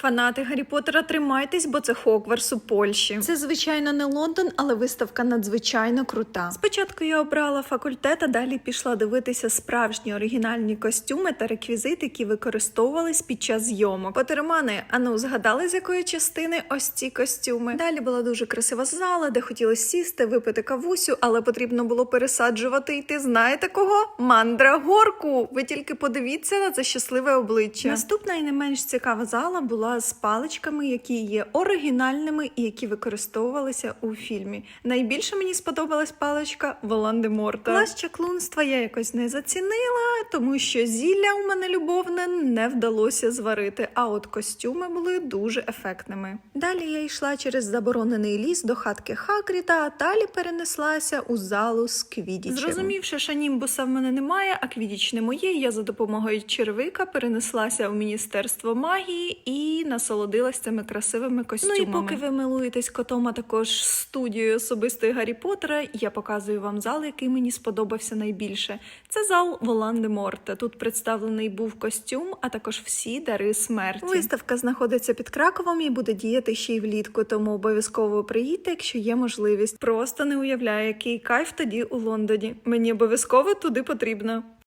Фанати Гаррі Поттера, тримайтесь, бо це Хогвартс у Польщі. Це звичайно не Лондон, але виставка надзвичайно крута. Спочатку я обрала факультет, а далі пішла дивитися справжні оригінальні костюми та реквізити, які використовувались під час зйомок. Потермани, а ну згадали з якої частини ось ці костюми? Далі була дуже красива зала, де хотіли сісти, випити кавусю, але потрібно було пересаджувати йти. Знаєте кого? Мандрагорку. Ви тільки подивіться на це щасливе обличчя. Наступна і не менш цікава зала була з паличками, які є оригінальними і які використовувалися у фільмі. Найбільше мені сподобалась паличка Волан-де-Морта. Клас чаклунства я якось не зацінила, тому що зілля у мене любовне не вдалося зварити. А от костюми були дуже ефектними. Далі я йшла через заборонений ліс до хатки Хагріда, а далі перенеслася у залу з квідічем. Зрозумівши, що німбуса в мене немає, а квідіч не моє, я за допомогою червика перенеслася у міністерство магії і насолодилась цими красивими костюмами. Ну і поки ви милуєтесь котом, а також студією особистої Гаррі Поттера, я показую вам зал, який мені сподобався найбільше. Це зал Волан-де-Морта. Тут представлений був костюм, а також всі дари смерті. Виставка знаходиться під Краковом і буде діяти ще й влітку, тому обов'язково приїдьте, якщо є можливість. Просто не уявляю, який кайф тоді у Лондоні. Мені обов'язково туди потрібно.